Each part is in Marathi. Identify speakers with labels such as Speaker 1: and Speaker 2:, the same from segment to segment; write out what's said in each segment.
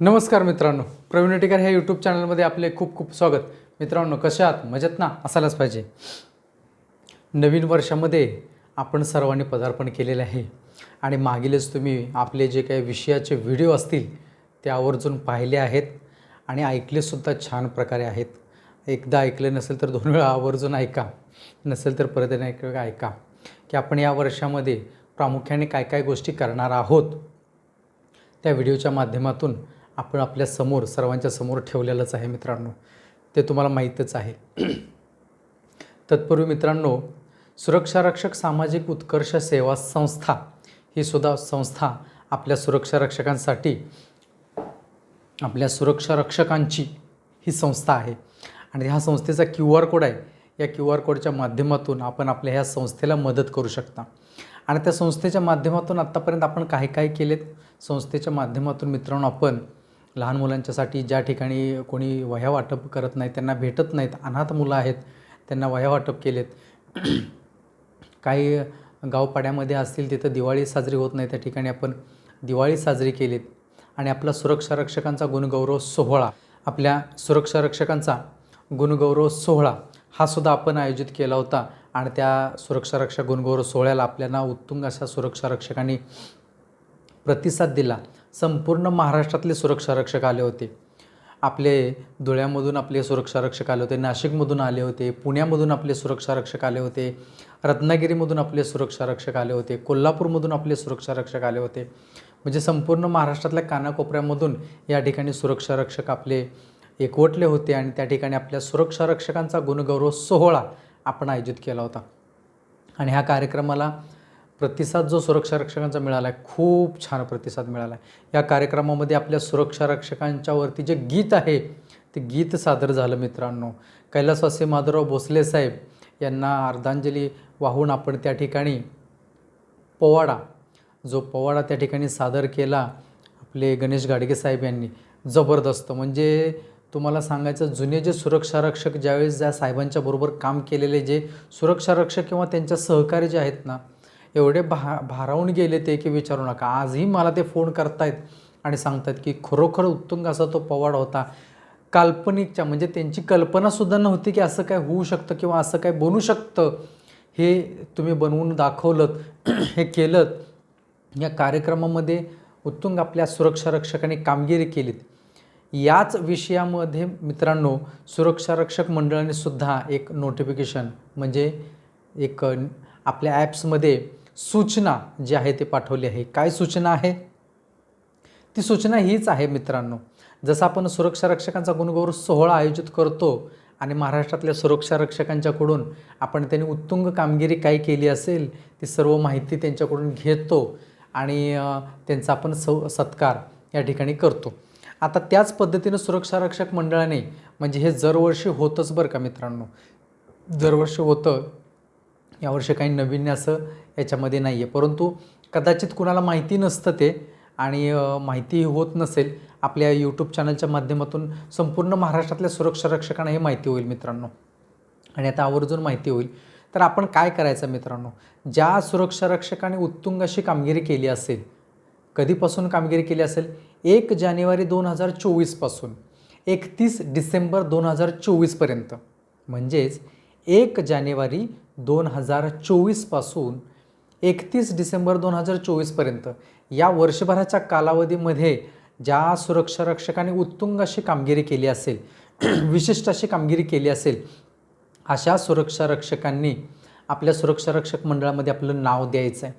Speaker 1: नमस्कार मित्रांनो. प्रवीण अटेकर ह्या यूट्यूब चॅनलमध्ये आपले खूप खूप स्वागत. मित्रांनो कशा आहात? मजेत ना? असायलाच पाहिजे. नवीन वर्षामध्ये आपण सर्वांनी पदार्पण केलेले आहे. आणि मागीलच तुम्ही आपले जे काही विषयाचे व्हिडिओ असतील ते आवर्जून पाहिले आहेत आणि ऐकलेसुद्धा छान प्रकारे आहेत. एकदा ऐकले नसेल तर दोन वेळा आवर्जून ऐका. नसेल तर परत एक वेळा ऐका. की आपण या वर्षामध्ये प्रामुख्याने काय काय गोष्टी करणार आहोत त्या व्हिडिओच्या माध्यमातून आपण आपल्यासमोर सर्वांच्या समोर ठेवलेलंच आहे मित्रांनो. ते तुम्हाला माहीतच आहे. तत्पूर्वी मित्रांनो सुरक्षारक्षक सामाजिक उत्कर्ष सेवा संस्था ही सुद्धा संस्था आपल्या सुरक्षारक्षकांसाठी आपल्या सुरक्षारक्षकांची ही संस्था आहे. आणि ह्या संस्थेचा क्यू आर कोड आहे. या क्यू आर कोडच्या माध्यमातून आपण आपल्या ह्या संस्थेला मदत करू शकता. आणि त्या संस्थेच्या माध्यमातून आत्तापर्यंत आपण काय काय केलेत. संस्थेच्या माध्यमातून मित्रांनो आपण लहान मुलांच्यासाठी ज्या ठिकाणी कोणी वह्या वाटप करत नाही त्यांना भेटत नाहीत अनाथ मुलं आहेत त्यांना वह्या वाटप केलेत. काही गावपाड्यामध्ये असतील तिथं दिवाळी साजरी होत नाही त्या ठिकाणी आपण दिवाळी साजरी केलीत. आणि आपला सुरक्षा रक्षकांचा गुणगौरव सोहळा आपल्या सुरक्षा रक्षकांचा गुणगौरव सोहळा हा सुद्धा आपण आयोजित केला होता. आणि त्या सुरक्षा रक्षक गुणगौरव सोहळ्याला आपल्याला उत्तुंग अशा सुरक्षा रक्षकांनी प्रतिसाद दिला. संपूर्ण महाराष्ट्रातले सुरक्षा रक्षक आले होते. आपले धुळ्यामधून आपले सुरक्षा रक्षक आले होते नाशिकमधून आले होते पुण्यामधून आपले सुरक्षा रक्षक आले होते रत्नागिरीमधून आपले सुरक्षा रक्षक आले होते कोल्हापूरमधून आपले सुरक्षा रक्षक आले होते. म्हणजे संपूर्ण महाराष्ट्रातल्या कानाकोपऱ्यामधून या ठिकाणी सुरक्षा रक्षक आपले एकवटले होते आणि त्या ठिकाणी आपल्या सुरक्षा रक्षकांचा गुणगौरव सोहळा आपण आयोजित केला होता. आणि ह्या कार्यक्रमाला प्रतिसाद जो सुरक्षा रक्षकांचा मिळाला आहे खूप छान प्रतिसाद मिळाला आहे या कार्यक्रमामध्ये आपल्या सुरक्षा रक्षकांच्यावरती जे गीत आहे ते गीत सादर झालं मित्रांनो. कैलासवासी माधवराव भोसले साहेब यांना अर्धांजली वाहून आपण त्या ठिकाणी पोवाडा जो पोवाडा त्या ठिकाणी सादर केला आपले गणेश गाडगे साहेब यांनी जबरदस्त. म्हणजे तुम्हाला सांगायचं जुने जे सुरक्षा रक्षक ज्यावेळेस ज्या साहेबांच्या बरोबर काम केलेले जे सुरक्षा रक्षक किंवा त्यांच्या सहकारी जे आहेत ना एवढे भा भारावून गेले ते की विचारू नका. आजही मला ते फोन करतायत आणि सांगतात की खरोखर उत्तुंग असा तो पोवाडा होता. काल्पनिकच्या म्हणजे त्यांची कल्पनासुद्धा नव्हती की असं काय होऊ शकतं किंवा असं काय बनू शकतं. हे तुम्ही बनवून दाखवलं हे केलं या कार्यक्रमामध्ये उत्तुंग आपल्या सुरक्षा रक्षकांनी कामगिरी केलीत. याच विषयामध्ये मित्रांनो सुरक्षा रक्षक मंडळाने सुद्धा एक नोटिफिकेशन म्हणजे एक आपल्या ॲप्समध्ये सूचना जी आहे ते पाठवली आहे. काय सूचना आहे? ती सूचना हीच आहे मित्रांनो. जसं आपण सुरक्षा रक्षकांचा गुणगौरव सोहळा आयोजित करतो आणि महाराष्ट्रातल्या सुरक्षा रक्षकांच्याकडून आपण त्यांनी उत्तुंग कामगिरी काय केली असेल ती सर्व माहिती त्यांच्याकडून घेतो आणि त्यांचा आपण सौ सत्कार या ठिकाणी करतो. आता त्याच पद्धतीनं सुरक्षा रक्षक मंडळाने म्हणजे हे दरवर्षी होतंच बरं का मित्रांनो? दरवर्षी होतं यावर्षी काही नवीन असं याच्यामध्ये नाही आहे परंतु कदाचित कुणाला माहिती नसतं ते आणि माहिती होत नसेल आपल्या यूट्यूब चॅनलच्या माध्यमातून संपूर्ण महाराष्ट्रातल्या सुरक्षा रक्षकांना हे माहिती होईल मित्रांनो. आणि आता आवर्जून माहिती होईल. तर आपण काय करायचं मित्रांनो? ज्या सुरक्षा रक्षकाने उत्तुंग अशी कामगिरी केली असेल कधीपासून कामगिरी केली असेल? एक जानेवारी दोन हजार चोवीसपासून एकतीस डिसेंबर दोन हजार चोवीसपर्यंत म्हणजेच एक जानेवारी दोन हजार चोवीसपासून एकतीस डिसेंबर दोन हजार चोवीसपर्यंत या वर्षभराच्या कालावधीमध्ये ज्या सुरक्षा रक्षकाने उत्तुंग अशी कामगिरी केली असेल विशिष्ट अशी कामगिरी केली असेल अशा सुरक्षा रक्षकांनी आपल्या सुरक्षा रक्षक मंडळामध्ये आपलं नाव द्यायचं आहे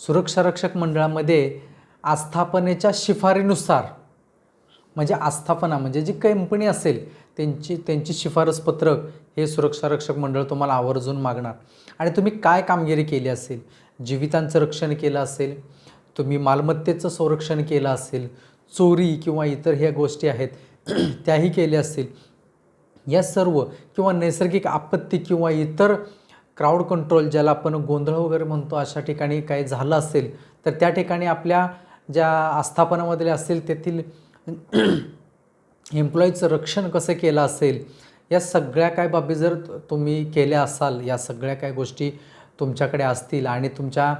Speaker 1: सुरक्षा रक्षक मंडळामध्ये आस्थापनेच्या शिफारीनुसार म्हणजे आस्थापना म्हणजे जी कंपनी असेल त्यांची त्यांची शिफारस पत्रक हे सुरक्षा रक्षक मंडळ तुम्हाला आवर्जून मागणार. आणि तुम्ही काय कामगिरी केली असेल? जीवितांचं रक्षण केलं असेल? तुम्ही मालमत्तेचं संरक्षण केलं असेल? चोरी किंवा इतर ह्या गोष्टी आहेत त्याही केल्या असतील? या सर्व किंवा नैसर्गिक आपत्ती किंवा इतर क्राऊड कंट्रोल ज्याला आपण गोंधळ वगैरे म्हणतो अशा ठिकाणी काही झालं असेल तर त्या ठिकाणी आपल्या ज्या आस्थापनामधले असतील तेथील एम्प्लॉईचं रक्षण कसं केलं असेल या सगळ्या काय बाबी जर तुम्ही केल्या असाल या सगळ्या काय गोष्टी तुमच्याकडे असतील आणि तुमच्या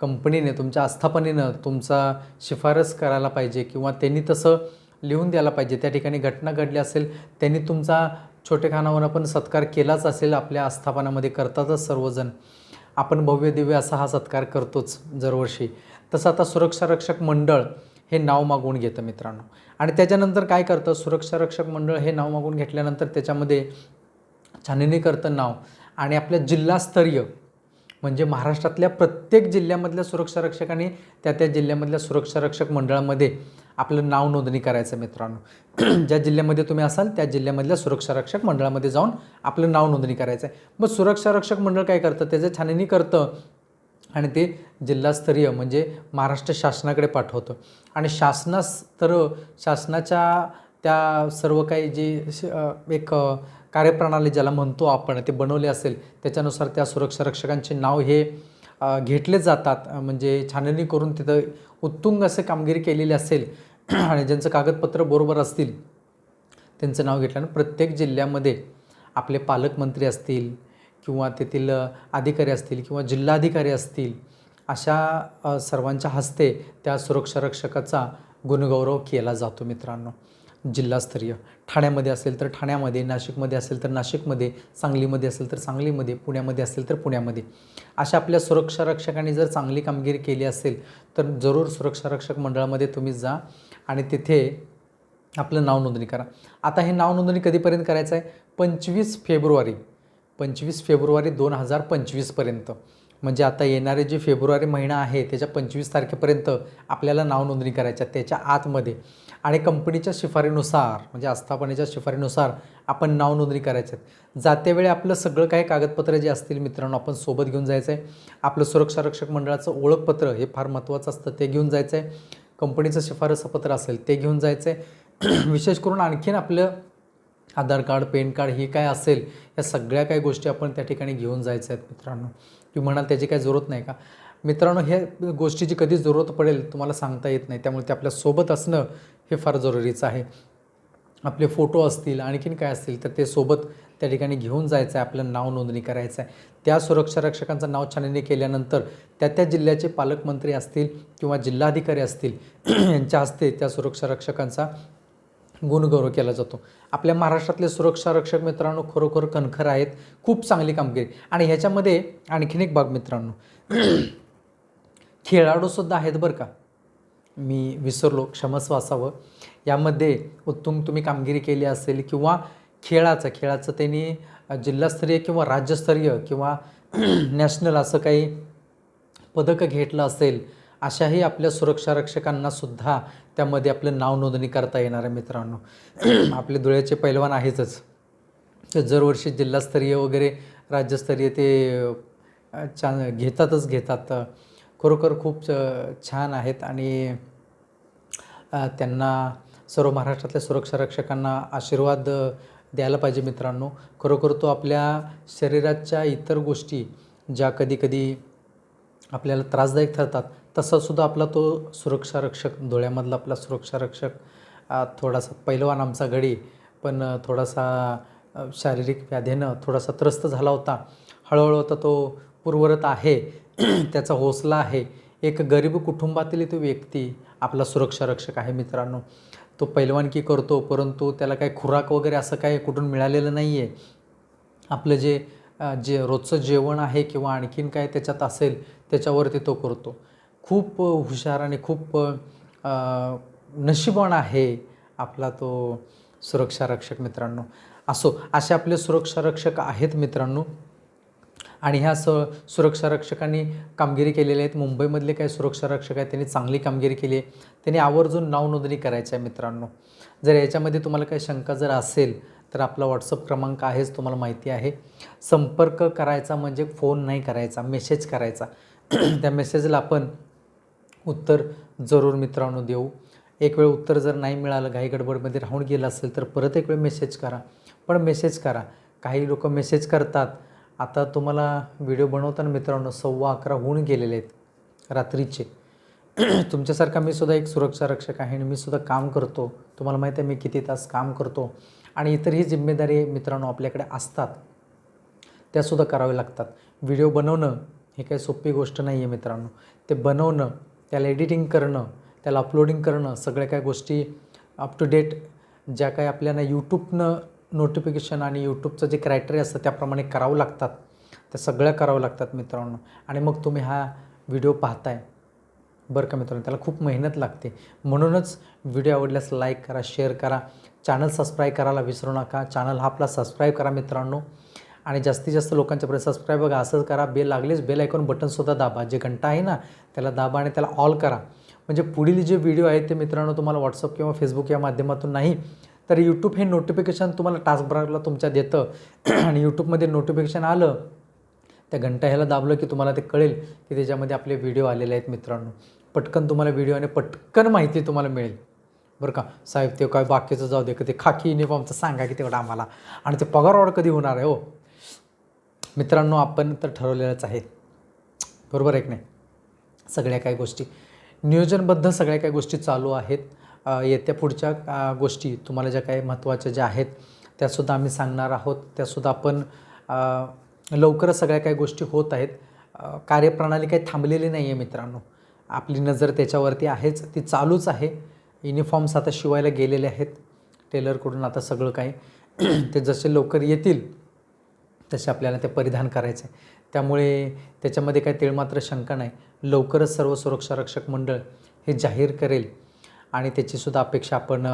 Speaker 1: कंपनीने तुमच्या आस्थापनेनं तुमचा शिफारस करायला पाहिजे किंवा त्यांनी तसं लिहून द्यायला पाहिजे त्या ठिकाणी घटना घडली असेल त्यांनी तुमचा छोटेखानावर पण सत्कार केलाच असेल आपल्या आस्थापनामध्ये करतातच सर्वजण. आपण भव्य दिव्य असा हा सत्कार करतोच दरवर्षी. तसं आता सुरक्षा रक्षक मंडळ हे नाव मागवून घेतं मित्रांनो. आणि त्याच्यानंतर काय करतं? सुरक्षा रक्षक मंडळ हे नाव मागवून घेतल्यानंतर त्याच्यामध्ये छाननी करतं नाव. आणि आपल्या जिल्हास्तरीय म्हणजे महाराष्ट्रातल्या प्रत्येक जिल्ह्यामधल्या सुरक्षा रक्षकांनी त्या त्या जिल्ह्यामधल्या सुरक्षा रक्षक मंडळामध्ये आपलं नाव नोंदणी करायचं मित्रांनो. ज्या जिल्ह्यामध्ये तुम्ही असाल त्या जिल्ह्यामधल्या सुरक्षा रक्षक मंडळामध्ये जाऊन आपलं नाव नोंदणी करायचं आहे मग सुरक्षा रक्षक मंडळ काय करतं? त्याचं छाननी करतं. आणि ते जिल्हास्तरीय म्हणजे महाराष्ट्र शासनाकडे पाठवतं. आणि शासनास्तर शासनाच्या त्या सर्व काही जे श- एक कार्यप्रणाली ज्याला म्हणतो आपण ते बनवले असेल त्याच्यानुसार त्या सुरक्षा रक्षकांचे नाव हे घेतले जातात. म्हणजे छाननी करून तिथं उत्तुंग असं कामगिरी केलेली असेल आणि ज्यांचं कागदपत्र बरोबर असतील त्यांचं नाव घेतल्यानं प्रत्येक जिल्ह्यामध्ये आपले पालकमंत्री असतील किंवा तेथील अधिकारी असतील किंवा जिल्हाधिकारी असतील अशा सर्वांच्या हस्ते त्या सुरक्षा रक्षकाचा गुणगौरव केला जातो मित्रांनो. जिल्हास्तरीय. ठाण्यामध्ये असेल तर ठाण्यामध्ये नाशिकमध्ये असेल तर नाशिकमध्ये सांगलीमध्ये असेल तर सांगलीमध्ये पुण्यामध्ये असेल तर पुण्यामध्ये. अशा आपल्या सुरक्षा रक्षकांनी जर चांगली कामगिरी केली असेल तर जरूर सुरक्षा रक्षक मंडळामध्ये तुम्ही जा आणि तिथे आपलं नाव नोंदणी करा. आता हे नाव नोंदणी कधीपर्यंत करायचं आहे? पंचवीस फेब्रुवारी. पंचवीस फेब्रुवारी दोन हजार पंचवीसपर्यंत म्हणजे आता येणारे जे फेब्रुवारी महिना आहे त्याच्या पंचवीस तारखेपर्यंत आपल्याला नाव नोंदणी करायच्या त्याच्या आतमध्ये. आणि कंपनीच्या शिफारीनुसार म्हणजे आस्थापनेच्या शिफारीनुसार आपण नाव नोंदणी करायच्यात. आहेत जातेवेळी आपलं सगळं काही कागदपत्र जे असतील मित्रांनो आपण सोबत घेऊन जायचं आहे आपलं सुरक्षा रक्षक मंडळाचं ओळखपत्र हे फार महत्त्वाचं असतं ते घेऊन जायचं आहे कंपनीचं शिफारसपत्र असेल ते घेऊन जायचं आहे विशेष करून आणखीन आपलं आधार कार्ड पॅन कार्ड हे काय असेल या सगळ्या काही गोष्टी आपण त्या ठिकाणी घेऊन जायचं आहेत मित्रांनो. तुम्ही म्हणाल त्याची काही जरूरत नाही का? मित्रांनो हे गोष्टीची कधी जरूरत पडेल तुम्हाला सांगता येत नाही. त्यामुळे ते आपल्यासोबत असणं हे फार जरुरीचं आहे. आपले फोटो असतील आणखीन काय असतील तर ते सोबत त्या ठिकाणी घेऊन जायचं आहे. आपलं नाव नोंदणी करायचं आहे. त्या सुरक्षा रक्षकांचं नाव छाननी केल्यानंतर त्या त्या जिल्ह्याचे पालकमंत्री असतील किंवा जिल्हाधिकारी असतील यांच्या हस्ते त्या सुरक्षा रक्षकांचा गुणगौरव केला जातो. आपल्या महाराष्ट्रातले सुरक्षा रक्षक मित्रांनो खरोखर कणखर आहेत. खूप चांगली कामगिरी. आणि ह्याच्यामध्ये आणखीन एक बाब मित्रांनो. खेळाडूसुद्धा आहेत बरं का. मी विसरलो क्षमस्व असावं यामध्ये उत्तम तुम्ही कामगिरी केली असेल किंवा खेळाचं खेळाचं त्यांनी जिल्हास्तरीय किंवा राज्यस्तरीय किंवा नॅशनल असं काही पदकं घेतलं असेल अशाही आपल्या सुरक्षा रक्षकांना सुद्धा त्यामध्ये आपलं नाव नोंदणी करता येणार आहे मित्रांनो. आपले धुळ्याचे पैलवान आहेतच. ते दरवर्षी जिल्हास्तरीय वगैरे राज्यस्तरीय ते छान घेतातच घेतात. खरोखर खूप छान आहेत आणि त्यांना सर्व महाराष्ट्रातल्या सुरक्षा रक्षकांना आशीर्वाद द्यायला पाहिजे मित्रांनो. खरोखर तो आपल्या शरीराच्या इतर गोष्टी ज्या कधी कधी आपल्याला त्रासदायक ठरतात तसासुद्धा आपला तो सुरक्षा रक्षक डोळ्यामधला आपला सुरक्षा रक्षक थोडासा पैलवान आमचा गडी पण थोडासा शारीरिक व्याधीनं थोडासा त्रस्त झाला होता. हळूहळू आता तो पूर्वरत आहे त्याचा हौसला आहे. एक गरीब कुटुंबातील तो व्यक्ती आपला सुरक्षा रक्षक आहे मित्रांनो. तो पैलवानकी करतो परंतु त्याला काही खुराक वगैरे असं काही कुठून मिळालेलं नाही आहे आपलं जे जे रोजचं जेवण आहे किंवा आणखीन काय त्याच्यात असेल त्याच्यावरती तो करतो. खूप हुशार आणि खूप अ, आहे आपला तो सुरक्षा रक्षक मित्रांनो. असो असे आपले सुरक्षा रक्षक आहेत मित्रांनो. आणि ह्या स सुरक्षा रक्षकांनी कामगिरी केलेली आहेत. मुंबईमधले काही सुरक्षा रक्षक आहेत. त्यांनी चांगली कामगिरी केली आहे. त्यांनी आवर्जून नाव नोंदणी करायची आहे मित्रांनो. जर याच्यामध्ये तुम्हाला काही शंका जर असेल तर आपला व्हॉट्सअप क्रमांक आहेच तुम्हाला माहिती आहे. संपर्क करायचा म्हणजे फोन नाही करायचा मेसेज करायचा. त्या मेसेजला आपण उत्तर जरूर मित्रांनो देऊ. एक वेळ उत्तर जर नाही मिळालं घाई गडबडमध्ये राहून गेलं असेल तर परत एक वेळ मेसेज करा. पण मेसेज करा. काही लोक मेसेज करतात. आता तुम्हाला व्हिडिओ बनवताना मित्रांनो सव्वा अकरा होऊन गेलेले आहेत रात्रीचे. तुमच्यासारखा मी सुद्धा एक सुरक्षा रक्षक आहे आणि मी सुद्धा काम करतो. तुम्हाला माहीत आहे मी किती तास काम करतो. आणि इतरही जिम्मेदारी मित्रांनो आपल्याकडे असतात. त्यासुद्धा कराव्या लागतात. व्हिडिओ बनवणं हे काही सोपी गोष्ट नाही आहे मित्रांनो. ते बनवणं त्याला एडिटिंग करणं त्याला अपलोडिंग करणं सगळ्या काही गोष्टी अप टू डेट ज्या काही आपल्याला यूट्यूबनं नोटिफिकेशन आणि यूट्यूबचं जे क्रायटेरिया असतं त्याप्रमाणे करावं लागतात. त्या सगळ्या करावं लागतात मित्रांनो. आणि मग तुम्ही हा व्हिडिओ पाहताय. बरं का मित्रांनो? त्याला खूप मेहनत लागते. म्हणूनच व्हिडिओ आवडल्यास लाईक करा शेअर करा. चॅनल सबस्क्राईब करायला विसरू नका. चॅनल हा आपला सबस्क्राईब करा मित्रांनो. आणि जास्तीत जास्त लोकांच्यापर्यंत सबस्क्राईब बघा असंच करा. बेल लागलीच बेल ऐकून बटनसुद्धा दाबा. जे घंटा आहे ना त्याला दाबा आणि त्याला ऑल करा. म्हणजे पुढील जे व्हिडिओ आहेत ते मित्रांनो तुम्हाला व्हॉट्सअप किंवा फेसबुक या माध्यमातून नाही तर यूट्यूब हे नोटिफिकेशन तुम्हाला टास्कबारला तुमच्या देतं. आणि यूट्यूबमध्ये नोटिफिकेशन आलं त्या घंटा ह्याला दाबलं की तुम्हाला ते कळेल की त्याच्यामध्ये आपले व्हिडिओ आलेले आहेत मित्रांनो. पटकन तुम्हाला व्हिडिओ आणि पटकन माहिती तुम्हाला मिळेल. बरं का? साहेब ते काय बाकीचं जाऊ दे का ते खाकी युनिफॉर्मचं सांगा की तेवढं आम्हाला. आणि ते पगार कधी होणार आहे हो? मित्रांनो आपण तर ठरवलेलंच आहे. बरोबर आहे नाही? सगळ्या काही गोष्टी. नियोजनबद्ध सगळ्या काही गोष्टी चालू आहेत. येत्या पुढच्या गोष्टी तुम्हाला ज्या काही महत्त्वाच्या ज्या आहेत त्यासुद्धा आम्ही सांगणार आहोत. त्यासुद्धा आपण लवकरच सगळ्या काही गोष्टी होत आहेत. कार्यप्रणाली काही थांबलेली नाही आहे मित्रांनो. आपली नजर त्याच्यावरती आहेच. ती चालूच आहे. युनिफॉर्म्स आता शिवायला गेलेले आहेत. टेलरकडून आता सगळं काही. ते जसे लवकर येतील तसे आपल्याला ते परिधान करायचं आहे त्यामुळे त्याच्यामध्ये काही तिळमात्र शंका नाही. लवकरच सर्व सुरक्षा रक्षक मंडळ हे जाहीर करेल आणि त्याचीसुद्धा अपेक्षा आपण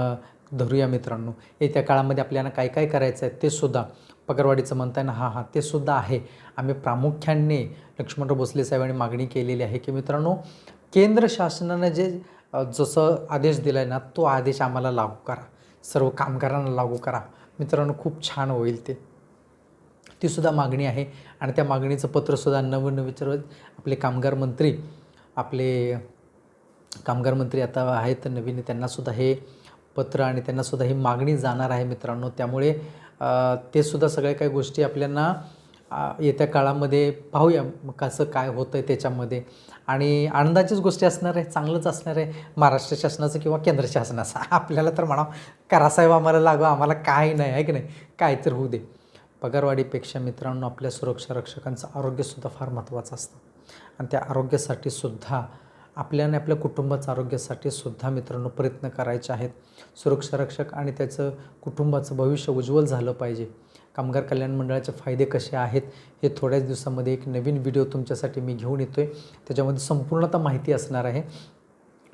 Speaker 1: धरूया मित्रांनो. येत्या काळामध्ये आपल्याला काय काय करायचं आहे ते सुद्धा पगारवाढीचं म्हणताय ना हां हां ते सुद्धा आहे. आम्ही प्रामुख्याने लक्ष्मणराव भोसले साहेबांनी मागणी केलेली आहे की मित्रांनो केंद्र शासनानं जे जसं आदेश दिला आहे ना तो आदेश आम्हाला लागू करा. सर्व कामगारांना लागू करा. मित्रांनो खूप छान होईल ते. ती सुद्धा मागणी आहे. आणि त्या मागणीचं पत्रसुद्धा नवीन विचारत आपले कामगार मंत्री आपले कामगार मंत्री आता आहेत नवीन त्यांनासुद्धा हे पत्र आणि त्यांनासुद्धा ही मागणी जाणार आहे मित्रांनो. त्यामुळे ते सुद्धा सगळ्या काही गोष्टी आपल्याला येत्या काळामध्ये पाहूया कसं काय होतं आहे त्याच्यामध्ये. आणि आनंदाचीच गोष्टी असणार आहे चांगलंच असणार आहे. महाराष्ट्र शासनाचं किंवा केंद्र शासनाचं. आपल्याला तर म्हणा करा साहेब आम्हाला लागू आम्हाला काय नाही. आहे की नाही? काय तर होऊ दे. पगारवाढीपेक्षा मित्रांनो आपल्या सुरक्षा रक्षकांचं आरोग्यसुद्धा फार महत्त्वाचं असतं. आणि त्या आरोग्यासाठी सुद्धा आपल्याने आपल्या कुटुंबाचं आरोग्यासाठी सुद्धा मित्रांनो प्रयत्न करायचे आहेत. सुरक्षा रक्षक आणि त्याचं कुटुंबाचं भविष्य उज्ज्वल झालं पाहिजे. कामगार कल्याण मंडळाचे फायदे कसे आहेत हे थोड्याच दिवसामध्ये एक नवीन व्हिडिओ तुमच्यासाठी मी घेऊन येतो आहे त्याच्यामध्ये संपूर्णतः माहिती असणार आहे.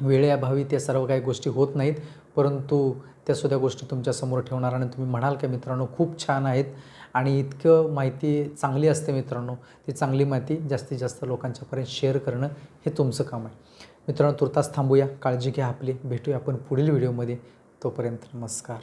Speaker 1: वेळेअभावी त्या सर्व काही गोष्टी होत नाहीत परंतु त्यासुद्धा गोष्टी तुमच्यासमोर ठेवणार आणि तुम्ही म्हणाल का मित्रांनो खूप छान आहेत. आणि इतकं माहिती चांगली असते मित्रांनो ती चांगली माहिती जास्तीत जास्त लोकांच्यापर्यंत शेअर करणं हे तुमचं काम आहे. मित्रांनो तुर्तास थांबूया. काळजी घ्या आपली. भेटूया आपण पुढील व्हिडिओमध्ये तोपर्यंत नमस्कार.